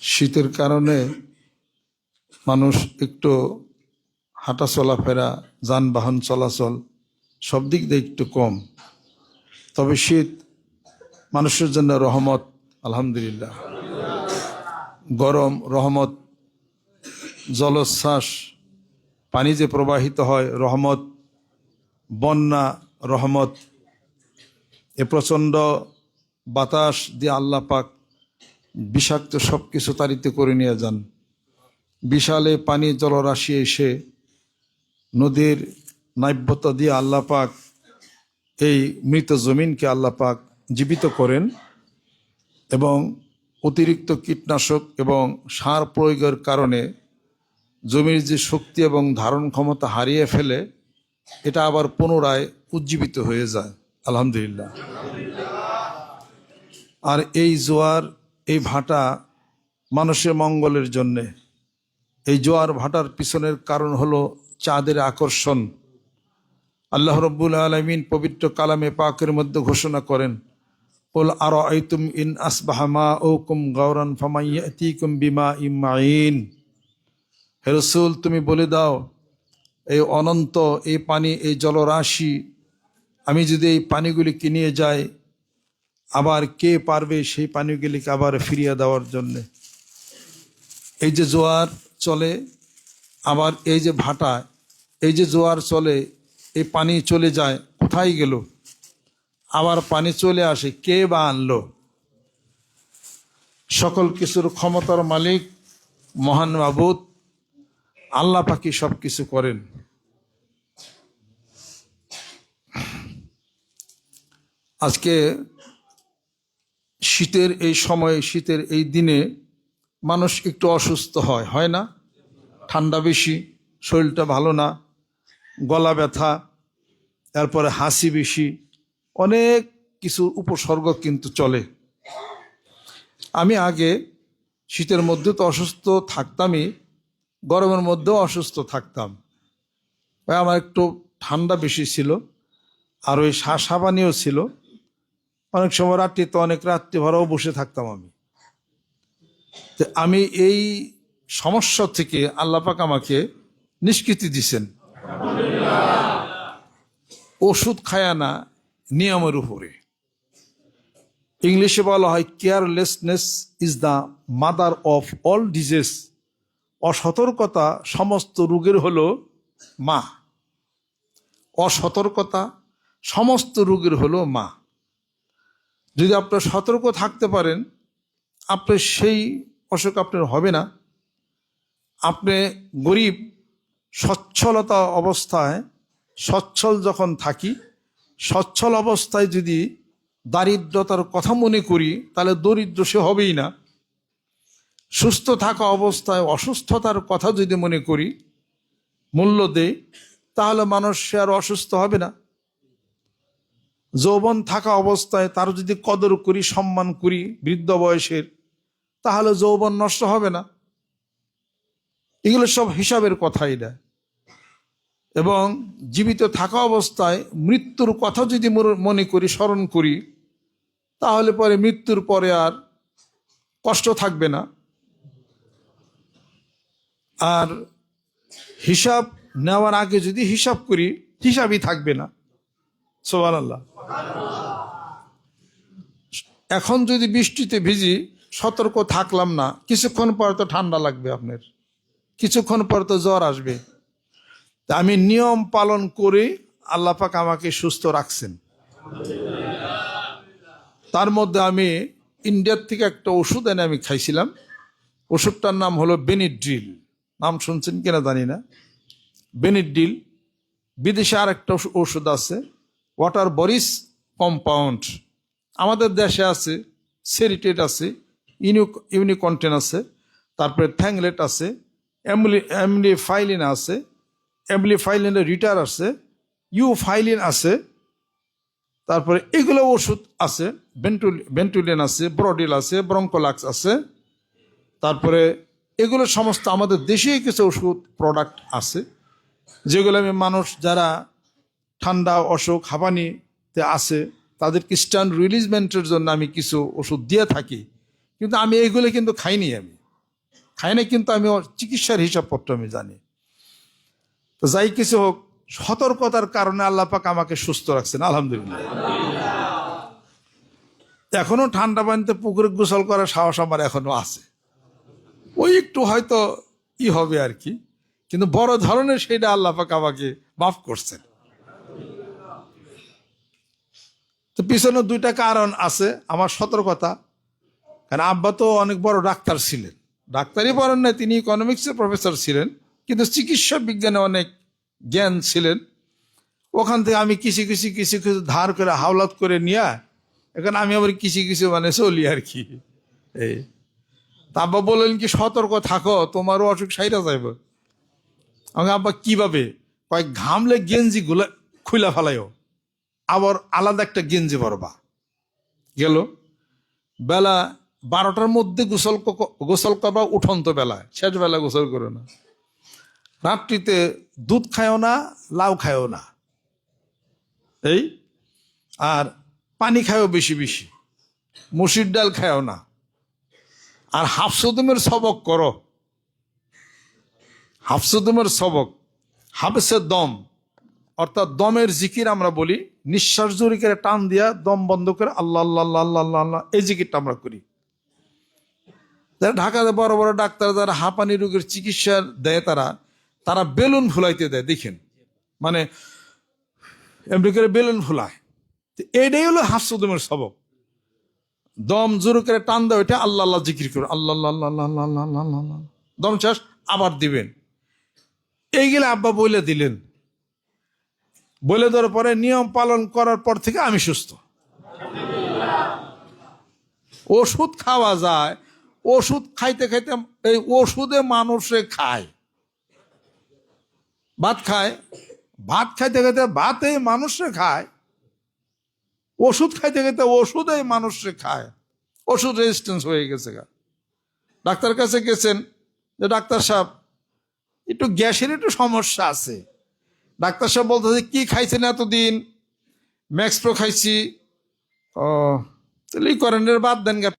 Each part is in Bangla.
শীতের কারণে মানুষ একটু হাঁটা চলাফেরা, যানবাহন চলাচল সব দিক দিয়ে একটু কম। তবে শীত মানুষের জন্য রহমত, আলহামদুলিল্লাহ। গরম, রহমত, জলোচ্ছ্বাস, পানি যে প্রবাহিত হয়, রহমত, বন্যা, রহমত, এ প্রচণ্ড বাতাস দিয়ে আল্লাহ পাক বিষাক্ত সব কিছু তাড়িত করে নিয়ে যান। বিশালে পানি জলরাশি এসে নদীর নাব্যতা দিয়ে আল্লাহ পাক এই মৃত জমিনকে আল্লাহ পাক জীবিত করেন এবং অতিরিক্ত কীটনাশক এবং সার প্রয়োগের কারণে জমির যে শক্তি এবং ধারণ ক্ষমতা হারিয়ে ফেলে, এটা আবার পুনরায় উজ্জীবিত হয়ে যায়। আলহামদুলিল্লাহ। আর এই জোয়ার এই ভাটা মানুষের মঙ্গলের জন্যে। এই জোয়ার ভাটার পিছনের কারণ হলো চাঁদের আকর্ষণ। আল্লাহ রব্বুল আলমিন পবিত্র কালামে পাকের মধ্যে ঘোষণা করেন ওল আর আইতুম ইন আসবাহামা ও কুম গৌরান ফামাইয়াতি বিমা ইমাইন হেরসুল তুমি বলে দাও, এই অনন্ত এই পানি, এই জলরাশি, আমি যদি এই পানিগুলি কিনিয়ে যাই আবার কে পারবে সেই পানিগুলিকে আবার ফিরিয়ে দেওয়ার জন্যে। এই যে জোয়ার চলে, আবার এই যে ভাটা, এই যে জোয়ার চলে, এই পানি চলে যায়, কোথায় গেল? আবার পানি চলে আসে, কে বা আনলো? সকল কিছুর ক্ষমতার মালিক, মহান মাবুদ, আল্লাহ পাখি সব কিছু করেন। আজকে শীতের এই সময়ে, শীতের এই দিনে মানুষ একটু অসুস্থ হয় হয় না? ঠান্ডা বেশি, শরীরটা ভালো না, গলা ব্যথা, তারপরে হাসি বেশি, অনেক কিছু উপসর্গ কিন্তু চলে। আমি আগে শীতের মধ্যে তো অসুস্থ থাকতামই, গরমের মধ্যেও অসুস্থ থাকতাম। আমার একটু ঠান্ডা বেশি ছিল, আর ওই সাবানিও ছিল। অনেক সময় রাত্রি তো অনেক রাত্রি ভরাও বসে থাকতাম আমি। তো আমি এই সমস্যা থেকে আল্লাপাক আমাকে নিষ্কৃতি দিছেন। ওষুধ খায়া না নিয়মের উপরে। ইংলিশে বলা হয় carelessness is the mother of all disease অসতর্কতা সমস্ত রোগের হলো মা। অসতর্কতা সমস্ত রোগের হলো মা। যদি আপনার সতর্ক থাকতে পারেন আপনার সেই অসুখ আপনার হবে না। আপনি গরিব, সচ্ছলতা অবস্থায়, সচ্ছল যখন থাকি, সচ্ছল অবস্থায় যদি দারিদ্রতার কথা মনে করি, তাহলে দরিদ্র সে হবেই না। সুস্থ থাকা অবস্থায় অসুস্থতার কথা যদি মনে করি, মূল্য দেয় তাহলে মানুষ সে আর অসুস্থ হবে না। যৌবন থাকা অবস্থায় তার যদি কদর করি, সম্মান করি বৃদ্ধ বয়সের, তাহলে যৌবন নষ্ট হবে না। এগুলো সব হিসাবের কথাই দেয় এবং জীবিত থাকা অবস্থায় মৃত্যুর কথা যদি মনে করি, স্মরণ করি, তাহলে পরে মৃত্যুর পরে আর কষ্ট থাকবে না। আর হিসাব নেওয়ার আগে যদি হিসাব করি, হিসাবই থাকবে না। সোহান আল্লাহ এখন যদি বৃষ্টিতে ভিজি, সতর্ক থাকলাম না, কিছুক্ষণ পর তো ঠান্ডা লাগবে আপনার। কিছুক্ষণ পর তো জ্বর আসবে। আমি নিয়ম পালন করে আল্লাপাক আমাকে সুস্থ রাখছেন। তার মধ্যে আমি ইন্ডিয়ার থেকে একটা ওষুধ এনে আমি খাইছিলাম। ওষুধটার নাম হলো বেনিড্রিল নাম শুনছেন কিনা জানি না। বেনিড্রিল বিদেশে আর একটা ওষুধ আছে ওয়াটার বরিস কম্পাউন্ড আমাদের দেশে আছে সেরিটেট আছে ইউনি ইউনিকন্টেন আছে, তারপরে থ্যাংলেট আছে এমলি এমলি ফাইলিন আছে এমলি ফাইলিনের রিটার আছে ইউ ফাইলিন আছে, তারপরে এগুলো ওষুধ আছে বেন্টুল বেন্টুলিন আছে ব্রডিল আছে ব্রঙ্কোলাক্স আছে, তারপরে এগুলো সমস্ত আমাদের দেশেই কিছু ওষুধ প্রোডাক্ট আছে, যেগুলো আমি মানুষ যারা ঠান্ডা, অসুখ হাঁপানিতে আছে তাদেরকে স্ট্যান্ড রিলিজমেন্টের জন্য আমি কিছু ওষুধ দিয়ে থাকি। কিন্তু আমি এইগুলো কিন্তু খাইনি আমি। খাই না কিন্তু আমি চিকিৎসার হিসাবপত্র আমি জানি। তো যাই কিছু হোক, সতর্কতার কারণে আল্লাহ পাক আমাকে সুস্থ রাখছেন, আলহামদুলিল্লাহ। এখনও ঠান্ডা পানিতে পুকুরে গোসল করার সাহস আমার এখনও আছে। ওই একটু হয়তো ই হবে আর কি, কিন্তু বড় ধরনের সেটা আল্লাহ পাক আমাকে মাফ করছেন। তো পিছনে দুইটা কারণ আছে, আমার সতর্কতা। কারণ আব্বা তো অনেক বড় ডাক্তার ছিলেন। ডাক্তারই পড়েন না তিনি ইকোনমিক্সের প্রফেসর ছিলেন, কিন্তু চিকিৎসা বিজ্ঞানে অনেক জ্ঞান ছিলেন। ওখান থেকে আমি কিছু কিছু কিছু কিছু ধার করে, হাওলাত করে নিয়ে, এখন আমি আবার কিছু কিছু মানে চলি আর কি। এই। তা আব্বা বললেন কি, সতর্ক থাকো, তোমারও অসুখ সাইরা যাইব। আমি আব্বা কীভাবে? কয়েক ঘামলে গেঞ্জি গুলা খুলা ফেলাইও। আবার আলাদা একটা গেঞ্জি পরবা। গেল? বেলা বারোটার মধ্যে গোসল গোসল করবা উঠন্ত বেলায়। শেষ বেলা গোসল করো না। রাত্রিতে দুধ খায়ও না, লাউ খায়ও না। এই? আর পানি খায়ও বেশি বেশি। মুসির ডাল খায়ও না। আর হাফসুদমের সবক করো। হাফসুদমের সবক। হাফসে দম। অর্থাৎ দমের জিকির আমরা বলি। নিঃশ্বাস জোরে করে টান দিয়া দম বন্ধ করে আল্লাহ আল্লাহ আল্লাহ আল্লাহ আল্লাহ এই জিকিরটা আমরা করি যারা ঢাকাতে বড় বড় ডাক্তার যারা হাঁপানি রোগের চিকিৎসা দেয় তারা তারা বেলুন ফুলাইতে দেয় দেখেন মানে এমনি করে বেলুন ফুলায় এটাই হলো হাফসুদমের সবক দম জোরে করে টান দেয় ওইটা আল্লাহ আল্লাহ জিকির করে আল্লাহ আল্লাহ আল্লাহ আল্লাহ আল্লাহ আল্লাহ দম চাষ আবার দিবেন এইগুলো আব্বা বইলে দিলেন বলে দেওয়ার পরে নিয়ম পালন করার পর থেকে আমি সুস্থ। ওষুধ খাওয়া যায়, ওষুধ খাইতে খাইতে এই ওষুধে মানুষে খায়। ভাত খায়, ভাত খাইতে খাইতে ভাতে মানুষে খায়, ওষুধ খাইতে খাইতে ওষুধে মানুষে খায়। ওষুধ রেজিস্ট্যান্স হয়ে গেছে ডাক্তার কাছে গেছেন যে, ডাক্তার সাহেব, একটু গ্যাসের একটু সমস্যা আছে। ডাক্তার সাহেব বলতেছে, কি খাইছেন এতদিন? ম্যাক্সপ্রো খাইছি। ও, তাহলে করেনের বাদ দেন গা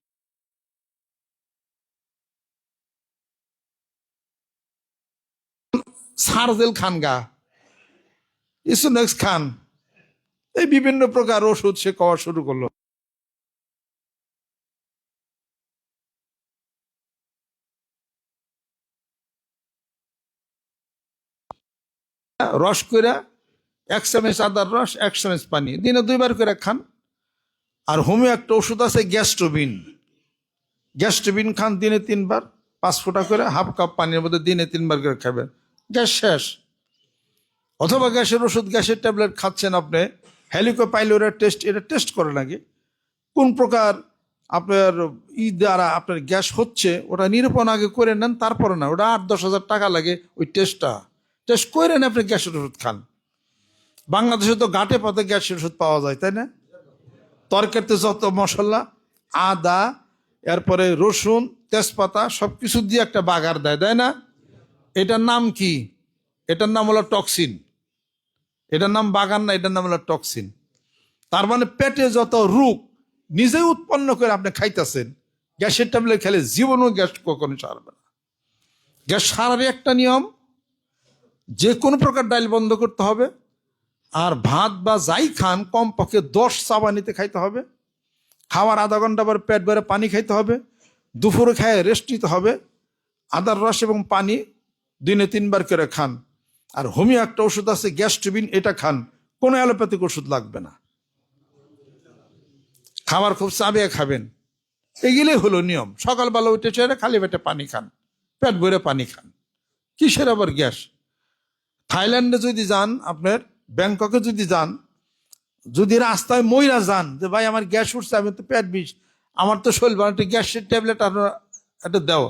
সারজেল খান গা। ইসুনেক্স খান। এই বিভিন্ন প্রকার ওষুধ সে খাওয়া শুরু করল। রস করে এক চামচ আদার রস, এক চামচ পানি। দিনে দুইবার করে খান। আর হোমিও একটা ওষুধ আছে, গ্যাস্ট্রোবিন। গ্যাস্ট্রোবিন খান দিনে তিনবার, পাঁচ ফোঁটা করে হাফ কাপ পানির মধ্যে দিনে তিনবার করে খাবেন। গ্যাস শেষ। অথবা গ্যাসের ওষুধ, গ্যাসের ট্যাবলেট খাচ্ছেন আপনি হ্যালিকোপাইলোরের টেস্ট, এটা টেস্ট করে নাকি কোন প্রকার আপনার ই দ্বারা আপনার গ্যাস হচ্ছে, ওটা নিরূপণ আগে করে নেন, তারপরে না, ওটা আট দশ হাজার টাকা লাগে ওই টেস্টটা। টেস্ট করে নেন আপনি গ্যাসের ওষুধ খান। বাংলাদেশে তো ঘাটে পথে গ্যাসের ওষুধ পাওয়া যায়, তাই না? তরকারিতে যত মশলা, আদা, এরপরে রসুন, তেজপাতা সব কিছু দিয়ে একটা বাগার দেয়, তাই না? এটার নাম কি? এটার নাম হলো টক্সিন। এটার নাম বাগান না, এটার নাম হলো টক্সিন। তার মানে পেটে যত রোগ, নিজেই উৎপন্ন করে আপনি খাইতেছেন, গ্যাসের ট্যাবলেট খেলে জীবনও গ্যাস কখনো সারবে না। গ্যাস সারারই একটা নিয়ম যে কোনো প্রকার ডাইল বন্ধ করতে হবে। আর ভাত বা যাই খান, কমপক্ষে দশ চাবানিতে খাইতে হবে। খাওয়ার আধা ঘণ্টা পর পেট ভরে পানি খাইতে হবে। দুপুরে খায় রেস্ট নিতে হবে। আদার রস এবং পানি দিনে তিনবার করে খান। আর হোমিও একটা ওষুধ আছে, গ্যাস্ট্রিবিন, এটা খান। কোনো অ্যালোপ্যাথিক ওষুধ লাগবে না। খাবার খুব চাবিয়ে খাবেন। এগুলোই হলো নিয়ম। সকালবেলা উঠে চেয়ে খালি পেটে পানি খান। পেট ভরে পানি খান। কিসের আবার গ্যাস? থাইল্যান্ডে যদি যান আপনার ব্যাংককে যদি যান যদি রাস্তায় ময়রা যান যে ভাই আমার গ্যাস উঠছে আমি তো পেট বিষ আমার তো শরীর ভালো, একটা গ্যাসের ট্যাবলেট আপনারা একটা দেও।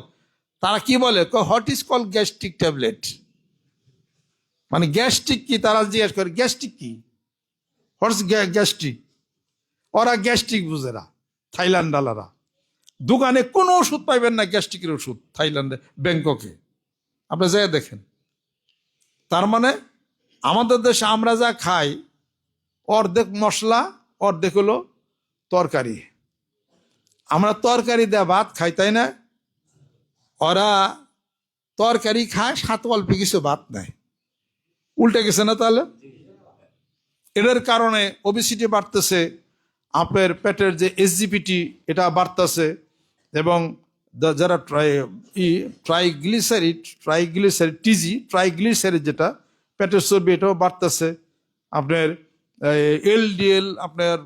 তারা কি বলে? What is call gastric tablet মানে গ্যাস্ট্রিক কি? তারা জিজ্ঞেস করে গ্যাস্ট্রিক কি? হোয়াটস গ্যাস্ট্রিক ওরা গ্যাস্ট্রিক বুঝে না থাইল্যান্ডালারা দোকানে কোনো ওষুধ পাইবেন না গ্যাস্ট্রিকের ওষুধ থাইল্যান্ডে ব্যাংককে। আপনি যাই দেখেন। তার মানে আমাদের দেশে আমরা যা খাই, অর্ধেক মশলা, অর্ধেক হলো তরকারি। আমরা তরকারি দেয়া ভাত খাই, তাই না? ওরা তরকারি খায় সাত অল্প কিছু ভাত নেয়। উল্টে গেছে না তাহলে? এটার কারণে ওবিসিটি বাড়তেছে, আপনার পেটের যে এসজিপিটি এটা বাড়তেছে এবং যারা ট্রাই, ই, ট্রাইগ্লিসারিড ট্রাইগ্লিসারিড, টিজি, ট্রাইগ্লিসারিড যেটা, পেটের চর্বি এটাও বাড়তেছে। আপনার এলডিএল, আপনার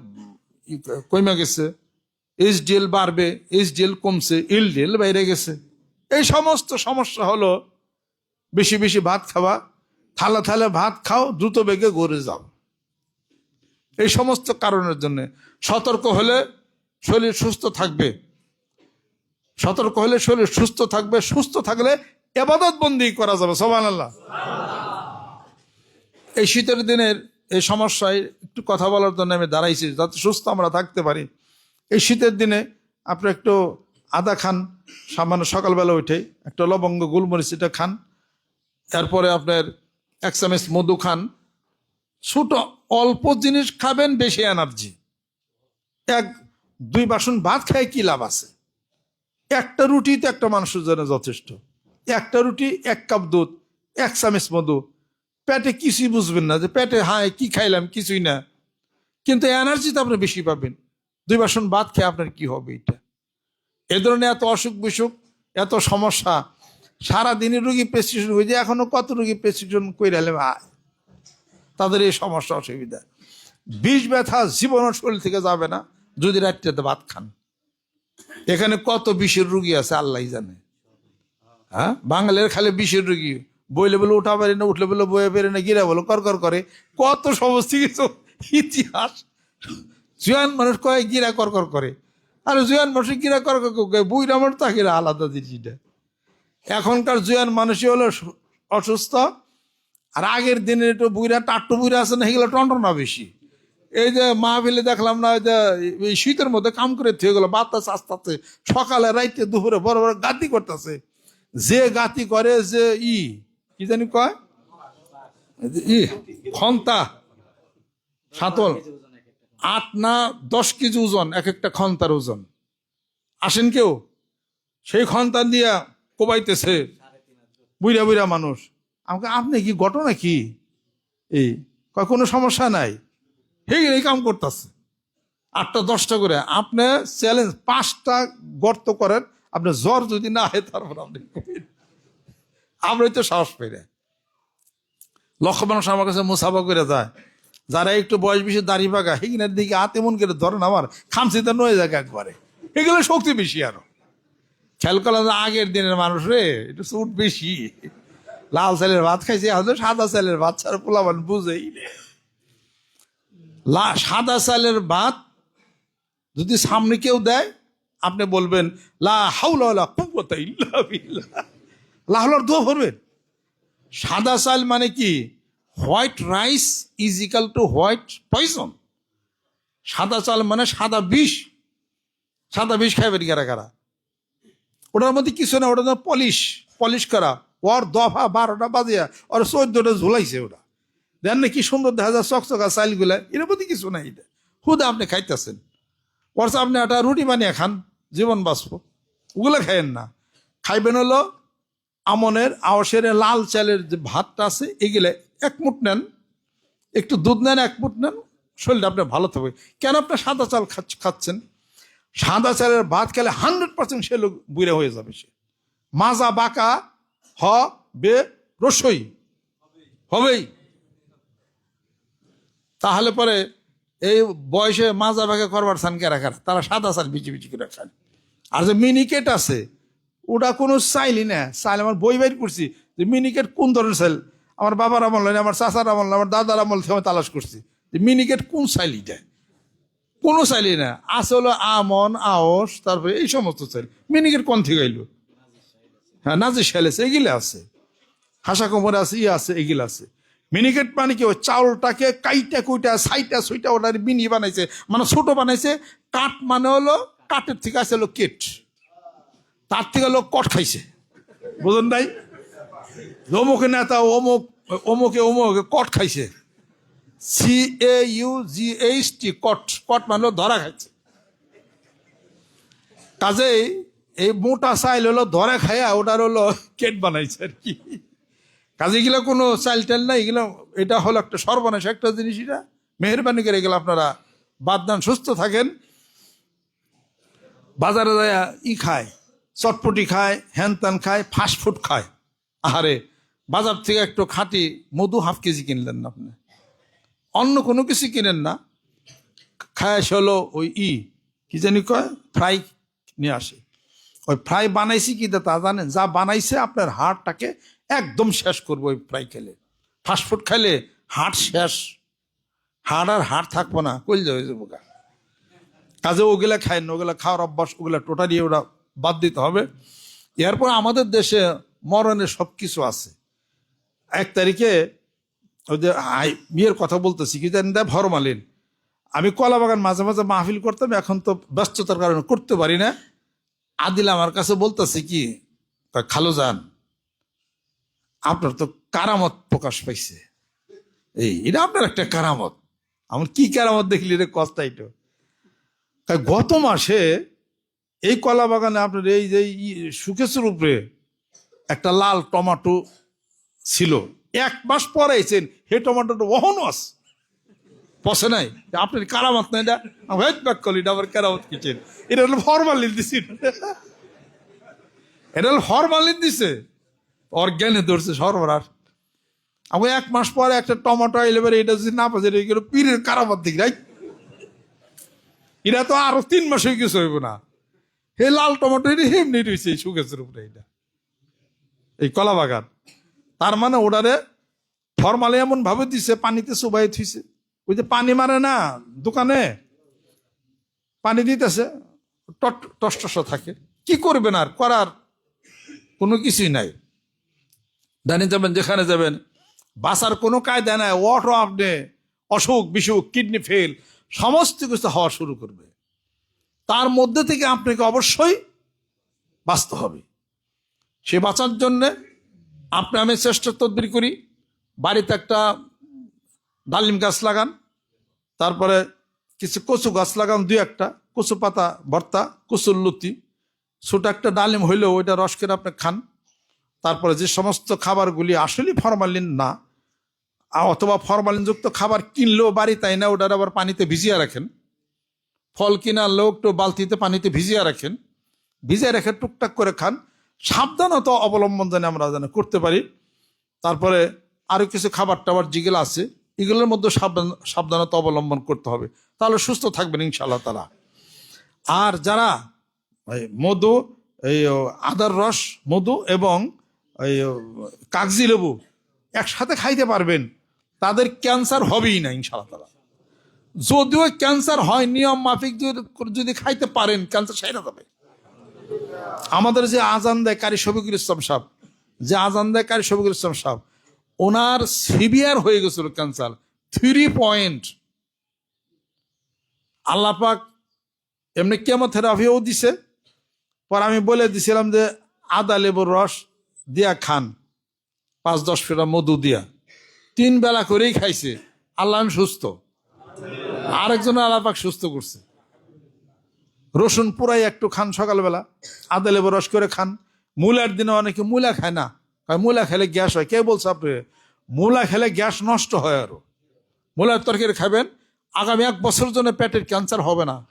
কমে গেছে, এইচডিএল বাড়বে, এইচডিএল কমছে, এলডিএল বাইরে গেছে। এই সমস্ত সমস্যা হলো, বেশি বেশি ভাত খাওয়া, থালা থালা ভাত খাও, দ্রুত বেগে গড়ে যাও। এই সমস্ত কারণের জন্য সতর্ক হলে শরীর সুস্থ থাকবে। সতর্ক হলে শরীর সুস্থ থাকবে, সুস্থ থাকলে এবাদত বন্দি করা যাবে সোমান আল্লাহ এই শীতের দিনের এই সমস্যায় একটু কথা বলার জন্য আমি দাঁড়াইছি, যাতে সুস্থ আমরা থাকতে পারি। এই শীতের দিনে আপনি একটু আদা খান, সামান্য সকালবেলা উঠে একটা লবঙ্গ, গোলমরিচ এটা খান, এরপরে আপনার এক মধু খান। ছোট, অল্প জিনিস খাবেন, বেশি এনার্জি এক, দুই বাসন ভাত খায় কি লাভ আছে? একটা রুটি তো একটা মানুষের জন্য যথেষ্ট। একটা রুটি, এক কাপ দুধ, এক চামচ মধু। পেটে কিছুই বুঝবেন না যে পেটে হায়, কি খাইলাম, কিছুই না। কিন্তু এনার্জি তো আপনি বেশি পাবেন। দুই বাসন ভাত খেয়ে আপনার কি হবে এটা? এ ধরনের এত অসুখ বিসুখ, এত সমস্যা সারা দিনের রুগী প্রেসক্রিপশন হয়ে যায়, এখনও কত রুগী প্রেসক্রিপশন করে আয় তাদের এই সমস্যা, অসুবিধা। বিষ ব্যথা জীবন শরীর থেকে যাবে না, যদি রাত্রিতে ভাত খান। এখানে কত বিষের রুগী আছে, আল্লাহ জানে। হ্যাঁ? বাঙালির খালি বিষের রুগী। বইলে বলে উঠা পারি না, উঠলে বলে বয়ে পেরে না, গিরা বলে কর কর, করে। কত সমস্ত কিছু ইতিহাস। জুয়ান মানুষ কয়, গিরা কর কর, করে। আর জুয়ান মানুষ গিরা কর কর, করে বই আমার তাকিরা আলাদা জিনিসটা এখনকার জুয়ান মানুষই হলো অসুস্থ। আর আগের দিনের একটু বুইরা, টাট্টু বুইরা আছে না, সেগুলো টন্টনা বেশি। এই যে মাহফিলে দেখলাম না ওই যে এই শীতের মধ্যে কাম করে থুয়ে গেলো, বাতাস আস্তে আস্তে। সকালে, রাইতে, দুপুরে বড় বড় গাতি করতেছে। যে গাতি করে যে ই, কি জানি কয়? ই, খন্তা, সাতল। আট না দশ কেজি ওজন, এক একটা খন্তার ওজন। আসেন কেউ? সেই খন্তা দিয়া কোবাইতেছে। বুড়া বুড়া মানুষ। আমাকে, আপনি কি ঘটনা কি? এই কোনো সমস্যা নাই? এই এই কাম করতেছে। আটটা, দশটা করে আপনি চ্যালেঞ্জ পাঁচটা গর্ত করেন, আপনি জ্বর যদি না হয়, তারপর আপনি। আমরাই তো সাহস পাই না। লক্ষ মানুষ আমার কাছে মুসাফা করে যায়। যারা একটু বয়স বেশি দাড়ি পাকা সেখানের দিকে হাত এমন করে ধরেন আমার, খামচিতে নয়ে যাক একবারে। এগুলো শক্তি বেশি আরও। খেয়াল করলাম আগের দিনের মানুষ রে, একটু চুট বেশি। লাল চালের ভাত খাইছে সাদা চালের ভাত, ছাড়া পোলাবান বুঝেই না। সাদা চালের ভাত যদি সামনে কেউ দেয়, আপনি বলবেন, লা হাউলা কুওয়াতা ইল্লা বিল্লাহ। লা হাওলার দোয়া ভরবেন সাদা চাল মানে কি? White rice is equal to white poison সাদা চাল মানে সাদা বিষ। সাদা বিষ খাইবেন কারা কারা? ওটার মধ্যে কিছু না, ওটা পলিশ। পলিশ করা। ওর দফা বারোটা বাজিয়া, ওর চোদ্দটা ঝুলাইছে ওটা। দেন না কি সুন্দর দেখা যায়, চকচকা চাইলগুলা, এর মধ্যে কিছু নাই এটা। হুদা আপনি খাইতেছেন। অর্থাৎ আপনি একটা রুটি বানিয়ে খান, জীবন বাঁচব। ওগুলো খাইয়েন না। খাইবেন হলো আমনের আওসের লাল চালের যে ভাতটা আছে, এগুলো এক মুঠ নেন। একটু দুধ নেন, এক মুঠ নেন, শরীরটা আপনার ভালো থাকবে। কেন আপনি সাদা চাল খাচ্ছ- খাচ্ছেন? সাদা চালের ভাত খেলে হান্ড্রেড পার্সেন্ট সে লোক বুড়ে হয়ে যাবে সে। মাজা, বাঁকা, হ, বে, রসই। হবেই। তাহলে পরে এই বয়সে মাজা বাঁকা করবার চান কেরা কারা তারা সাদা চাল বিচি বিচি করে খান আর যে মিনিকেট আছে, ওটা কোনো চাইলি না। চাইলে আমার বই বাইর করছি যে মিনিকেট কোন ধরনের সাইল আমার বাবার আমল নয় আমার চাচার আমল নয় আমার দাদার আমল থেকে আমি তালাশ করছি যে মিনিকেট কোন চাইলিটা কোনো চাইলি না। আছে হলো আমন আওস তারপরে এই সমস্ত চাইল মিনিকেট কোন থেকে আইলো? হ্যাঁ নাজি আছে, এগুলো আছে। হাসা কোমর আছে ইয়ে আছে, এগুলো আছে। মিনিকেট মানে কি ওই চাউলটাকে কাইটা কুইটা, সাইটা সুইটা ওটার মিনি বানাইছে। মানে ছোট বানাইছে, কাঠ মানে হলো কাঠের থেকে আছে হলো কেট। তার থেকে হলো কট খাইছে। বুঝুন নাই? অমুক নেতা অমুক, অমুকে অমুকে কট খাইছে। C A U G H T caught. Caught মানে ধরা খাইছে। কাজেই এই মোটা চাইল হলো ধরে খায়া ওটার হলো কেট বানাইছে আর কি। কাজে এগুলো কোনো চাইল টাইল নাই, এগুলো, এটা হলো একটা সর্বনাশ, একটা জিনিস, এটা মেহরবানি করে এগুলো আপনারা বাদ দেন, সুস্থ থাকেন। বাজারে যায় ই খায়, চটপটি খায় হ্যান ত্যান খায় ফাস্ট ফুড খায়। আহারে, বাজার থেকে একটু খাঁটি মধু হাফ কেজি কিনলেন না আপনি। অন্য কোনো কিছু কিনেন না। খায় এসে হলো ওই ই, কি জানি কয়, ফ্রাই নিয়ে আসে। ওই ফ্রাই বানাইছি কি তা জানেন, যা বানাইছে আপনার হাড়টাকে একদম শেষ করব ওই ফ্রাই খেলে। ফাস্টফুড খাইলে হাট শেষ। হাড় আর হাড় থাকব না কইল হয়ে যাব গা। কাজে ওগুলা খায় না, ওগুলা খাওয়ার অভ্যাস, ওগুলা টোটালি ওরা বাদ দিতে হবে। এরপর আমাদের দেশে মরণের সব কিছু আছে। এক তারিখে ওই যে বিয়ের কথা বলতেছি, কি জানেন দেয় ফরমালিন আমি কলা বাগান মাঝে মাঝে মাহফিল করতাম, এখন তো ব্যস্ততার কারণে করতে পারি না। আদিল আমার কাছে বলতেছে কি খালু যান। আপনার তো কারামত প্রকাশ পাইছে। এই এটা আপনার একটা কারামত। আমার কি কারামত দেখলি রে কস্তাইটো কয়, গত মাসে এই কলা বাগানে আপনার এই যে সুকেশের উপরে একটা লাল টমাটো ছিল। এক মাস পরে আইছেন হে টমাটোটা ওহনও আছে পসে নাই। আপনার কারামত নাই এটা? হেড ব্যাক করলি এটা আবার কারামত কিচেন এটা হলো ফরমালিন দিছি। এটা হলো ফরমালিন দিছে। অর্গ্যানে ধরছে সর্বরাস আমি এক মাস পরে একটা টমেটো আইলে পরে এটা যদি না পাচ্ছে, এটা পীরের কারামত দিক রাই এটা তো আরও তিন মাস কিছু হইব না। হে লাল টমেটো, এটা এমনি রয়েছে এই সুগেছের উপরে, এটা। এই কলা বাগান। তার মানে ওটারে ফরমালে এমন ভাবে দিছে, পানিতে চুবাই থুইছে। ওই যে পানি মারে না, দোকানে? পানি দিতেছে টস থাকে। কি করবেন আর, করার কোনো কিছুই নাই। জানি যাবেন যেখানে যাবেন। বাসার কোনো কায়দা নাই অটো আপনি অসুখ, বিসুখ কিডনি ফেল সমস্ত কিছু হওয়া শুরু করবে। তার মধ্যে থেকে আপনাকে অবশ্যই বাঁচতে হবে। সে বাঁচার জন্যে আপনি, আমি চেষ্টা তদবির করি। বাড়িতে একটা ডালিম গাছ লাগান, তারপরে কিছু কচু গাছ লাগান, দুই একটা। কচু পাতা, ভর্তা, কচুর লতি ছোট একটা ডালিম হইলেও ওইটা রস করে আপনি খান। তারপরে যে সমস্ত খাবারগুলি আসলে ফরমালিন না, অথবা ফরমালিনযুক্ত খাবার কিনলেও বাড়ি তাই না, ওটার আবার পানিতে ভিজিয়ে রাখেন। ফল কিনালেও একটু বালতিতে পানিতে ভিজিয়ে রাখেন। ভিজিয়ে রেখে টুকটাক করে খান। সাবধানতা অবলম্বন যেন আমরা যেন করতে পারি। তারপরে আরও কিছু খাবার টাবার যেগুলো আছে, এগুলোর মধ্যে সাবধান, সাবধানতা অবলম্বন করতে হবে। তাহলে সুস্থ থাকবেন ইনশাল্লাহ তারা আর যারা মধু, এই আদার রস, মধু এবং কাগজি লেবু একসাথে খাইতে পারবেন। তাদের ক্যান্সার হবেই না ইনশাল্লাহ তারা যদিও ক্যান্সার হয়, নিয়ম মাফিক যদি খাইতে পারেন, ক্যান্সার সেরে যাবে। আমাদের যে আজান দেয় কারি শফিকুল ইসলাম সাহেব, যে আজান দেয় কারি শফিকুল ইসলাম সাহেব, ওনার সিভিয়ার হয়ে গেছিল ক্যান্সার, থ্রি পয়েন্ট। আল্লাপাক এমনি কেমোথেরাপিও দিছে, পর আমি বলে দিছিলাম যে আদা লেবুর রস দিয়া খান। পাঁচ, দশ ফেরা মধু দিয়া। তিন বেলা করেই খাইছে। আল্লাহ আমি সুস্থ। আরেকজন আল্লাপাক সুস্থ করছে। রসুন পুরাই একটু খান সকালবেলা। আদা লেবু রস করে খান। মূলার দিনে অনেকে মূলা খায় না। মূলা খেলে গ্যাস হয়। কে বলছে আপনি? মূলা খেলে গ্যাস নষ্ট হয় আরও। মূলার তরকারি খাবেন। আগামী এক বছর জন্য পেটের ক্যান্সার হবে না।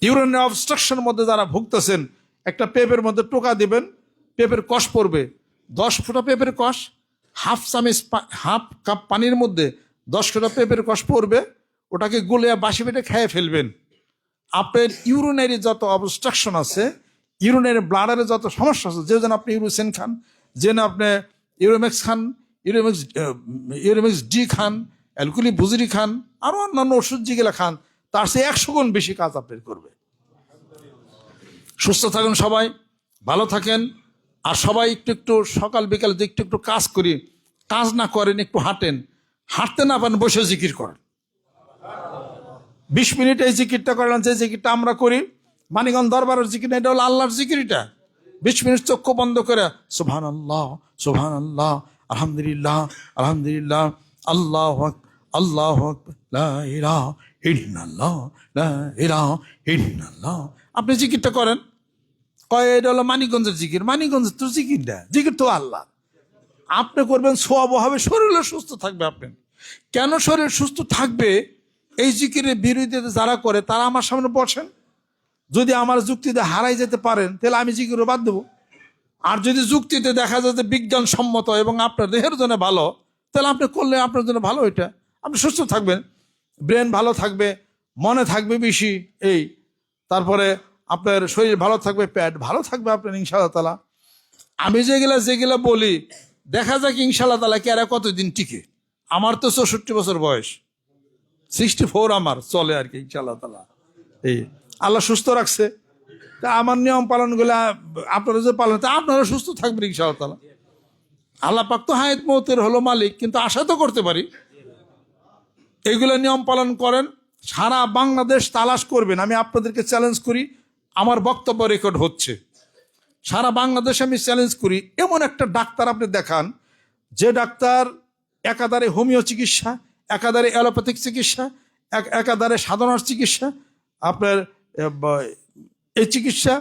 ইউরিনের অবস্ট্রাকশন মধ্যে যারা ভুগতেছেন, একটা পেপের মধ্যে টোকা দিবেন। পেপের কষ পড়বে। দশ ফোঁটা পেপের কষ, হাফ চামিচ হাফ কাপ পানির মধ্যে দশ ফোঁটা পেপের কষ পড়বে, ওটাকে গুলিয়ে বাসি পেটে খেয়ে ফেলবেন। আপনার ইউরিনারি যত অবস্ট্রাকশন আছে, ইউরিনারি ব্লাডারে যত সমস্যা আছে, যে যেন আপনি ইউরোসেন খান যেন আপনি ইউরোমেক্স খান, ইউরোমেক্স ইউরোমেক্স ডি খান অ্যালকুলি বুজরি খান আরও অন্যান্য ওষুধ যেগুলো খান, তার সে একশো গুণ বেশি কাজ আপনার করবে। সুস্থ থাকুন সবাই, ভালো থাকেন। আর সবাই একটু একটু সকাল, বিকাল যে একটু একটু কাজ করি, কাজ না করেন, একটু হাঁটেন, হাঁটতে না পারেন, বসে জিকির করেন। বিশ মিনিট এই জিকিরটা করলাম যে জিকিরটা আমরা করি মানিগঞ্জ দরবারের জিকির এটা হলো আল্লাহর জিকিরটা। বিশ মিনিট চক্ষু বন্ধ করে সুবহান আল্লাহ সুবহান আল্লাহ আলহামদুলিল্লাহ আলহামদুলিল্লাহ, আল্লাহ হক আল্লাহ ইল্লাল্লাহ, লা ইলাহা ইল্লাল্লাহ। আপনি জিকিরটা করেন কয়, এটা হলো মানিকগঞ্জের জিকির। মানিকগঞ্জের তো জিকির না। জিকির তো আল্লাহ। আপনি করবেন, সোয়াব হবে শরীরও সুস্থ থাকবে আপনি। কেন শরীর সুস্থ থাকবে? এই জিকিরের বিরোধিতা যারা করে, তারা আমার সামনে বসেন। যদি আমার যুক্তিতে হারাই যেতে পারেন, তাহলে আমি জিকিরও বাদ দেবো। আর যদি যুক্তিতে দেখা যায় যে বিজ্ঞান সম্মত এবং আপনার দেহের জন্য ভালো, তাহলে আপনি করলে আপনার জন্য ভালো এটা। আপনি সুস্থ থাকবেন। ব্রেন ভালো থাকবে, মনে থাকবে বেশি, এই। তারপরে আপনার শরীর ভালো থাকবে, পেট ভালো থাকবে আপনার, ইনশাআল্লাহ তালা আমি যেগুলা যেগুলা বলি, দেখা যাক ইনশাআল্লাহ তালা কে আর কতদিন টিকে। আমার তো চৌষট্টি বছর বয়স। সিক্সটি ফোর আমার, চলে আর কি, ইনশাআল্লাহ তালা এই, আল্লাহ সুস্থ রাখছে। তা আমার নিয়ম পালনগুলা আপনারা যে পালন, তা আপনারা সুস্থ থাকবেন, ইনশাআল্লাহ তালা আল্লাহ পাক তো হায়াত মৌতের হলো মালিক, কিন্তু আশা তো করতে পারি। এইগুলো নিয়ম পালন করেন, সারা বাংলাদেশ তালাশ করবেন। আমি আপনাদেরকে চ্যালেঞ্জ করি আমার বক্তব্য রেকর্ড হচ্ছে সারা বাংলাদেশে আমি চ্যালেঞ্জ করি, এমন একটা ডাক্তার আপনি দেখান, যে ডাক্তার একাধারে হোমিও চিকিৎসা একাধারে অ্যালোপ্যাথিক চিকিৎসা একাধারে সাধারণ চিকিৎসা, আপনার এই চিকিৎসা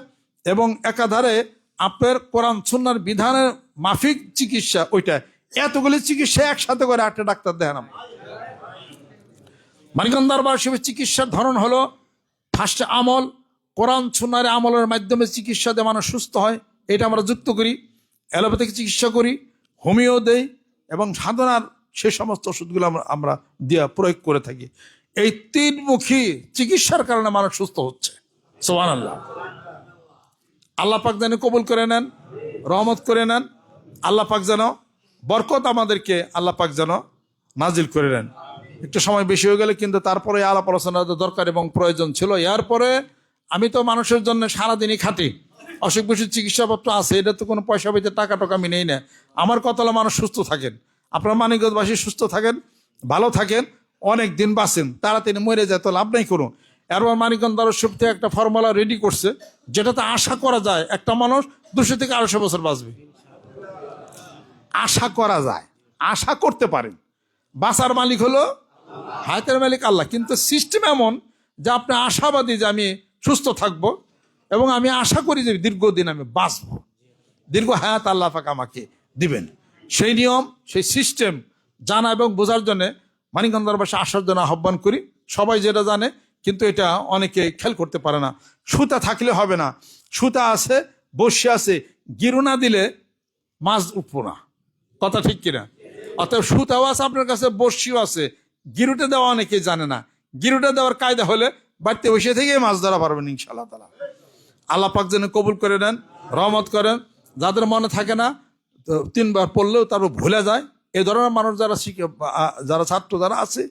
এবং একাধারে আপনার কোরআন সুন্নার বিধানের মাফিক চিকিৎসা, ওইটা এতগুলি চিকিৎসা একসাথে করে একটা ডাক্তার দেখেন আমরা। শিবের চিকিৎসার ধরন হলো ফার্স্টে আমল কোরআন সুনারে আমলের মাধ্যমে চিকিৎসা দিয়ে মানুষ সুস্থ হয় এটা আমরা যুক্ত করি অ্যালোপ্যাথিক চিকিৎসা করি হোমিও দেই এবং সাধনার সে সমস্ত ওষুধগুলো আমরা আমরা দিয়ে প্রয়োগ করে থাকি। এই তিনমুখী চিকিৎসার কারণে মানুষ সুস্থ হচ্ছে। সোহান আল্লাহ আল্লাহ পাক যেন কবুল করে নেন রহমত করে নেন আল্লাহ পাক যেন বরকত আমাদেরকে আল্লাহ পাক যেন নাজিল করে নেন। একটু সময় বেশি হয়ে গেলে কিন্তু তারপরে আলাপ আলোচনা দরকার এবং প্রয়োজন ছিল। এরপরে আমি তো মানুষের জন্য সারাদিনই খাটি। অসুখ বিসুখ চিকিৎসাপত্র আছে, এটা তো কোনো পয়সা পেতে, টাকা টাকা আমি নেই না। আমার কথা মানুষ সুস্থ থাকেন? আপনার মানিকগঞ্জবাসী সুস্থ থাকেন, ভালো থাকেন, অনেক দিন বাঁচেন, তাড়াতাড়ি মরে যায়, তো লাভ নাই কোনো। এরপর মানিকগঞ্জ দারুসুখ থেকে একটা ফর্মুলা রেডি করছে, যেটাতে আশা করা যায় একটা মানুষ দুশো থেকে আড়াইশো বছর বাঁচবে। আশা করা যায়, আশা করতে পারেন। বাঁচার মালিক হলো হায়াতের মালিক আল্লাহ। কিন্তু সিস্টেম এমন যে আপনি আশাবাদী যে আমি সুস্থ থাকব এবং আমি আশা করি যে দীর্ঘদিন আমি বাঁচব। দীর্ঘ হায়াত আল্লাহ পাক আমাকে দিবেন। সেই নিয়ম, সেই সিস্টেম জানা এবং বোঝার জন্য মানিকগঞ্জের বাসা আসার জন্য আহ্বান করি। সবাই যেটা জানে, কিন্তু এটা অনেকে খেয়াল করতে পারে না। সুতা থাকলে হবে না। সুতা আছে বসে আছে গিরুনা দিলে মাছ উঠবো না। কথা ঠিক কিনা? অতএব সুতাও আছে আপনার কাছে বর্ষিও আছে। গিরুটে দেওয়া অনেকে জানে না। গিরুটে দেওয়ার কায়দা হলে বাড়িতে বসে থেকেই মাছ ধরা পারবেন ইনশাল্লাহ তালা আল্লাহ পাক যেন কবুল করে নেন, রহমত করেন। যাদের মনে থাকে না, তো তিনবার পড়লেও তারপর ভুলে যায়। এ ধরনের মানুষ যারা শিখে যারা ছাত্র যারা আছে,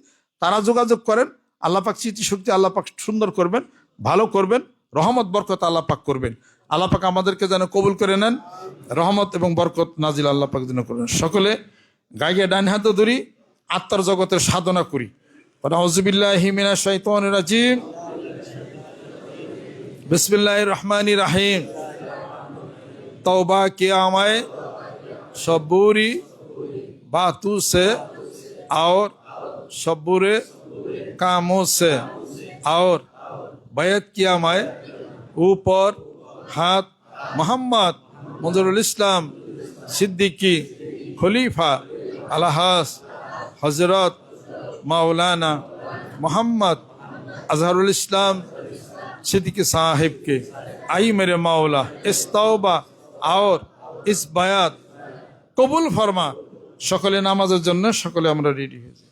তারা যোগাযোগ করেন। আল্লাহ পাক স্মৃতিশক্তি আল্লাহ পাক সুন্দর করবেন, ভালো করবেন, রহমত, বরকত আল্লাহ পাক করবেন। আল্লাহ পাক আমাদেরকে যেন কবুল করে নেন, রহমত এবং বরকত নাজিল আল্লাহ পাক যেন করবেন সকলে গাইগে ডান হাত ধরি, আত্মার জগতের সাধনা করি। রাজিম। বিসমিল্লাহ রহমান রাহিম तौबा किया मैं सबूरी बातों से और सबूरे कामों से और बैत किया मैं ऊपर हाथ मोहम्मद मंजरुल इस्लाम सिद्दीकी खलीफा अलहास हजरत मौलाना मोहम्मद अजहरुल इस्लाम सिद्दीकी साहिब के आई मेरे मौला इस तौबा और इस বায়াত কবুল ফরমা সকলে নামাজের জন্য সকলে আমরা রেডি হয়েছি